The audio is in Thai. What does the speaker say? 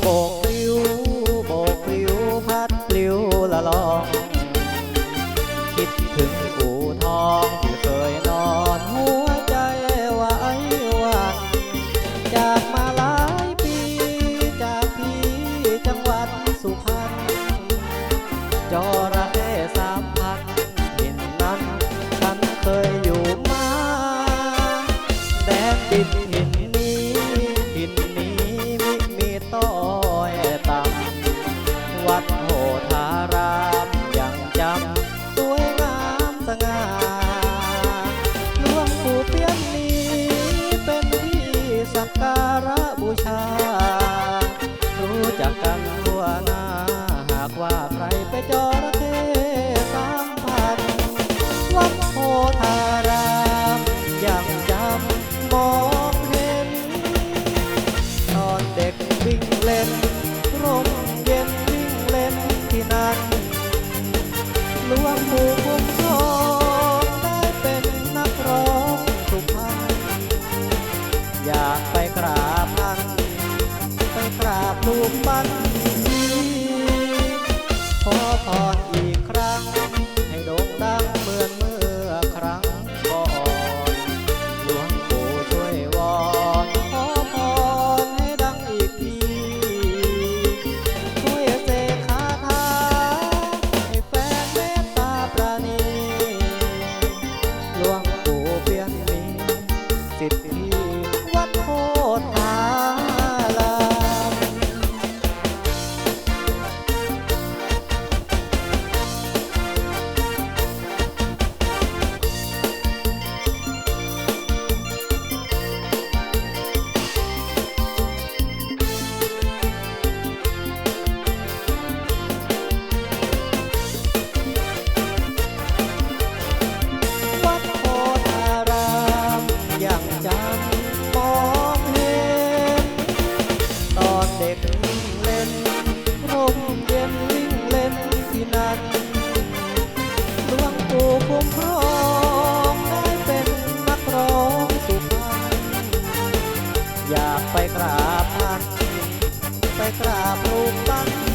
โบกปลิวโบกปลิวพัดปลิวละลอง คิดถึงกูทองที่เคยนอนหัวใจไว้วันจากมาหลายปีจากพี่จังหวัดสุพรรณจอระเข้สามพันหินนั้นฉันเคยอยู่มาแดนดินหิน tama Oh. มพรองได้เป็นนักร้องสุพรรณอยากไปกราบท่าไปกราบรูกปั้น